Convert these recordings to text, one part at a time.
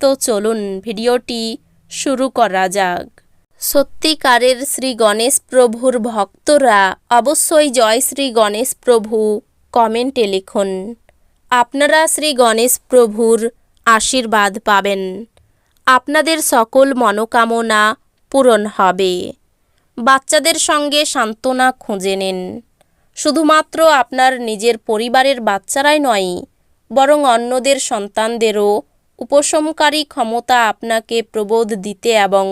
তো চলুন ভিডিওটি শুরু করা যাক। সত্যিকারের শ্রী গণেশ প্রভুর ভক্তরা অবশ্যই জয় শ্রী গণেশ প্রভু কমেন্টে লিখুন। আপনারা শ্রী গণেশ প্রভুর আশীর্বাদ পাবেন। আপনাদের সকল মনোকামনা পূরণ হবে। বাচ্চাদের সঙ্গে সান্ত্বনা খুঁজে নিন। শুধুমাত্র আপনার নিজের পরিবারের বাচ্চারাই নয়, বরং অন্যদের সন্তানদেরও উপশমকারী ক্ষমতা আপনাকে প্রবোধ দিতে এবং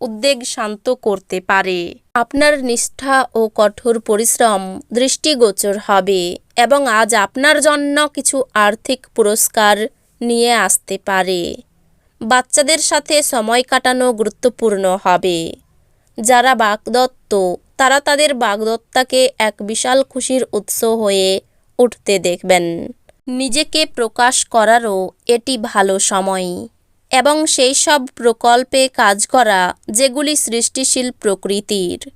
উদ্বেগ শান্ত করতে পারে। আপনার নিষ্ঠা ও কঠোর পরিশ্রম দৃষ্টিগোচর হবে এবং আজ আপনার জন্য কিছু আর্থিক পুরস্কার নিয়ে আসতে পারে। বাচ্চাদের সাথে সময় কাটানো গুরুত্বপূর্ণ হবে। যারা বাগদত্ত, তারা তাদের বাগদত্তাকে এক বিশাল খুশির উৎস হয়ে উঠতে দেখবেন। নিজেকে প্রকাশ করারও এটি ভালো সময়। এবং সেই সব প্রকল্পে কাজ করা, যেগুলি সৃষ্টিশীল প্রকৃতির।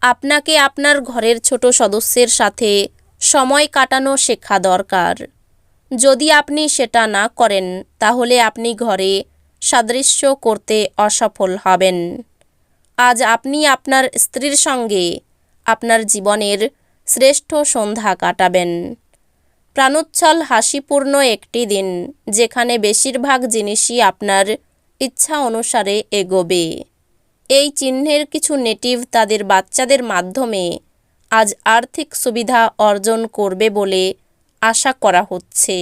আপনাকে আপনার ঘরের ছোট সদস্যের সাথে সময় কাটানো শেখা দরকার। যদি আপনি সেটা না করেন, তাহলে আপনি ঘরে সাদৃশ্য করতে অসফল হবেন। আজ আপনি আপনার স্ত্রীর সঙ্গে আপনার জীবনের শ্রেষ্ঠ সন্ধ্যা কাটাবেন। প্রাণোচ্ছল হাসিপূর্ণ একটি দিন, যেখানে বেশিরভাগ জিনিসই আপনার ইচ্ছা অনুসারে এগোবে। এই চিহ্নের কিছু নেটিভ তাদের বাচ্চাদের মাধ্যমে আজ আর্থিক সুবিধা অর্জন করবে বলে আশা করা হচ্ছে।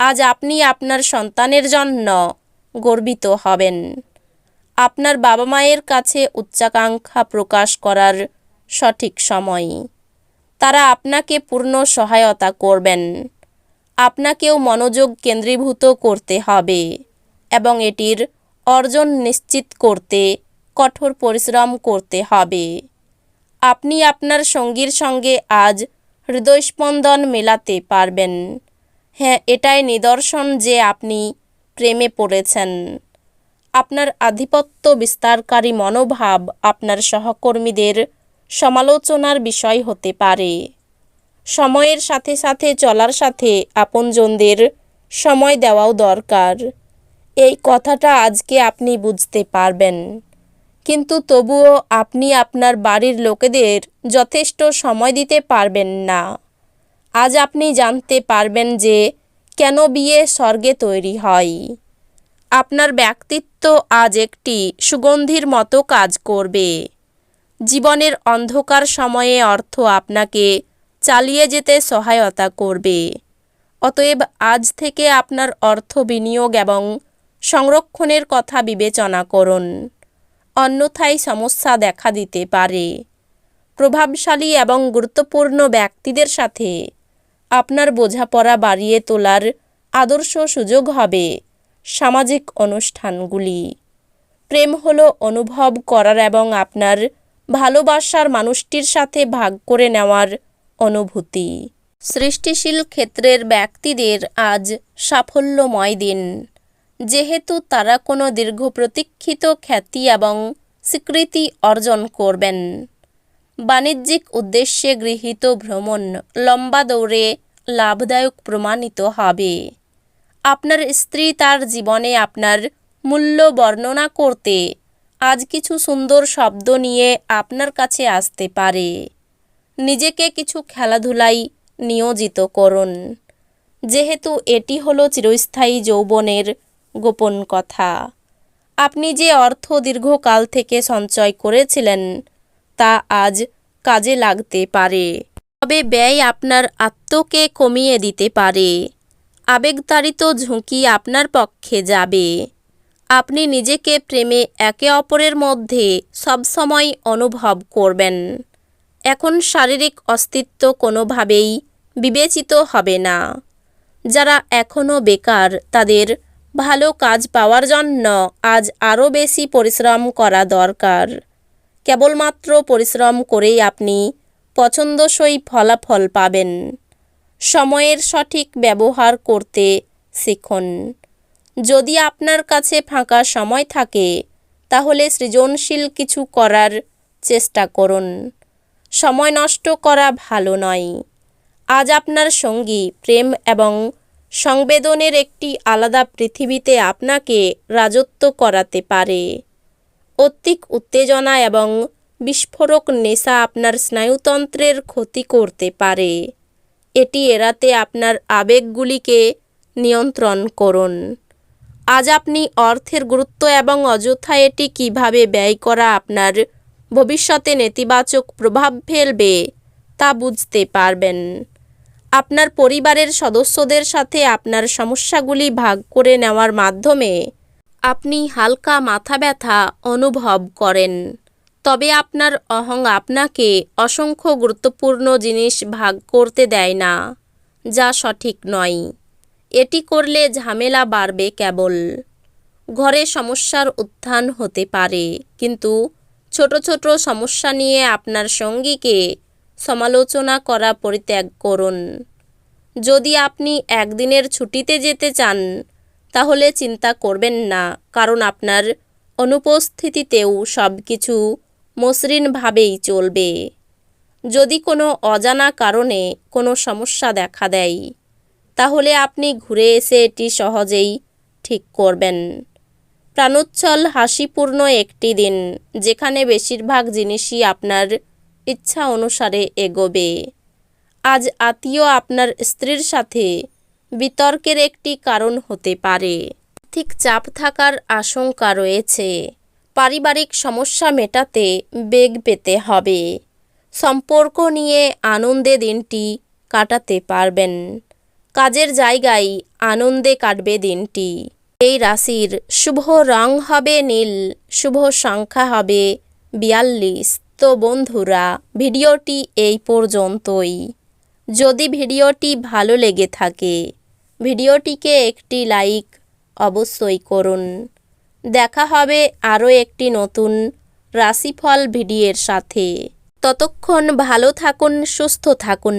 আজ আপনি আপনার সন্তানের জন্য গর্বিত হবেন। আপনার বাবা মায়ের কাছে উচ্চাকাঙ্ক্ষা প্রকাশ করার সঠিক সময়। তারা আপনাকে পূর্ণ সহায়তা করবেন। আপনাকেও মনোযোগ কেন্দ্রীভূত করতে হবে এবং এটির অর্জন নিশ্চিত করতে, কঠোর পরিশ্রম করতে হবে। আপনি আপনার সঙ্গীর সঙ্গে আজ হৃদয়স্পন্দন মেলাতে পারবেন। হ্যাঁ এটাই নিদর্শন যে আপনি প্রেমে পড়েছেন। আপনার আধিপত্য বিস্তারকারী মনোভাব আপনার সহকর্মীদের সমালোচনার বিষয় হতে পারে। সময়ের সাথে সাথে চলার সাথে আপনজনদের সময় দেওয়াও দরকার। এই কথাটা আজকে আপনি বুঝতে পারবেন। কিন্তু তবুও আপনি আপনার বাড়ির লোকেদের যথেষ্ট সময় দিতে পারবেন না। আজ আপনি জানতে পারবেন যে কেন বিয়ে স্বর্গে তৈরি হয়। আপনার ব্যক্তিত্ব আজ একটি সুগন্ধির মতো কাজ করবে। জীবনের অন্ধকার সময়ে অর্থ আপনাকে চালিয়ে যেতে সহায়তা করবে। অতএব আজ থেকে আপনার অর্থ বিনিয়োগ এবং সংরক্ষণের কথা বিবেচনা করুন। অন্যথায় সমস্যা দেখা দিতে পারে। প্রভাবশালী এবং গুরুত্বপূর্ণ ব্যক্তিদের সাথে আপনার বোঝাপড়া বাড়িয়ে তোলার আদর্শ সুযোগ হবে সামাজিক অনুষ্ঠানগুলি। প্রেম হলো অনুভব করার এবং আপনার ভালোবাসার মানুষটির সাথে ভাগ করে নেওয়ার অনুভূতি। সৃষ্টিশীল ক্ষেত্রের ব্যক্তিদের আজ সাফল্যময় দিন। যেহেতু তারা কোনো দীর্ঘ প্রতীক্ষিত খ্যাতি এবং স্বীকৃতি অর্জন করবেন। বাণিজ্যিক উদ্দেশ্যে গৃহীত ভ্রমণ লম্বা দৌড়ে লাভদায়ক প্রমাণিত হবে। আপনার স্ত্রী তার জীবনে আপনার মূল্য বর্ণনা করতে আজ কিছু সুন্দর শব্দ নিয়ে আপনার কাছে আসতে পারে। নিজেকে কিছু খেলাধুলায় নিয়োজিত করুন। যেহেতু এটি হলো চিরস্থায়ী যৌবনের গোপন কথা। আপনি যে অর্থ দীর্ঘকাল থেকে সঞ্চয় করেছিলেন, তা আজ কাজে লাগতে পারে। তবে ব্যয় আপনার আত্মকে কমিয়ে দিতে পারে। আবেগতাড়িত ঝুঁকি আপনার পক্ষে যাবে। আপনি নিজেকে প্রেমে একে অপরের মধ্যে সবসময় অনুভব করবেন। এখন শারীরিক অস্তিত্ব কোনোভাবেই বিবেচিত হবে না। যারা এখনও বেকার, তাদের ভালো কাজ পাওয়ার জন্য আজ আরও বেশি পরিশ্রম করা দরকার। কেবলমাত্র পরিশ্রম করেই আপনি পছন্দসই ফলাফল পাবেন। সময়ের সঠিক ব্যবহার করতে শিখুন। যদি আপনার কাছে ফাঁকা সময় থাকে, তাহলে সৃজনশীল কিছু করার চেষ্টা করুন। সময় নষ্ট করা ভালো নয়। আজ আপনার সঙ্গী প্রেম এবং সংবেদনের একটি আলাদা পৃথিবীতে আপনাকে রাজত্ব করাতে পারে। অত্যিক উত্তেজনা এবং বিস্ফোরক নেশা আপনার স্নায়ুতন্ত্রের ক্ষতি করতে পারে। এটি এড়াতে আপনার আবেগগুলিকে নিয়ন্ত্রণ করুন। আজ আপনি অর্থের গুরুত্ব এবং অযথা এটি কীভাবে ব্যয় করা আপনার ভবিষ্যতে নেতিবাচক প্রভাব ফেলবে তা বুঝতে পারবেন। আপনার পরিবারের সদস্যদের সাথে আপনার সমস্যাগুলি ভাগ করে নেওয়ার মাধ্যমে আপনি হালকা মাথা ব্যথা অনুভব করেন। তবে আপনার অহং আপনাকে অসংখ্য গুরুত্বপূর্ণ জিনিস ভাগ করতে দেয় না, যা সঠিক নয়। এটি করলে ঝামেলা বাড়বে কেবল। ঘরে সমস্যার উত্থান হতে পারে, কিন্তু ছোট ছোট সমস্যা নিয়ে আপনার সঙ্গীকে সমালোচনা করা পরিত্যাগ করুন। যদি আপনি একদিনের ছুটিতে যেতে চান, তাহলে চিন্তা করবেন না, কারণ আপনার অনুপস্থিতিতেও সব কিছু মসৃণভাবেই চলবে। যদি কোনো অজানা কারণে কোনো সমস্যা দেখা দেয় তাহলে আপনি ঘুরে এসে এটি সহজেই ঠিক করবেন। প্রাণোচ্ছল হাসিপূর্ণ একটি দিন, যেখানে বেশিরভাগ জিনিসই আপনার ইচ্ছা অনুসারে এগোবে। আজ আত্মীয় আপনার স্ত্রীর সাথে বিতর্কের একটি কারণ হতে পারে। আর্থিক চাপ থাকার আশঙ্কা রয়েছে। পারিবারিক সমস্যা মেটাতে বেগ পেতে হবে। সম্পর্ক নিয়ে আনন্দে দিনটি কাটাতে পারবেন। কাজের জায়গায় আনন্দে কাটবে দিনটি। এই রাশির শুভ রং হবে নীল, শুভ সংখ্যা হবে বিয়াল্লিশ। তো বন্ধুরা, ভিডিওটি এই পর্যন্তই। যদি ভিডিওটি ভালো লেগে থাকে, ভিডিওটিকে একটি লাইক অবশ্যই করুন। দেখা হবে আরও একটি নতুন রাশিফল ভিডিওর সাথে। ততক্ষণ ভালো থাকুন, সুস্থ থাকুন।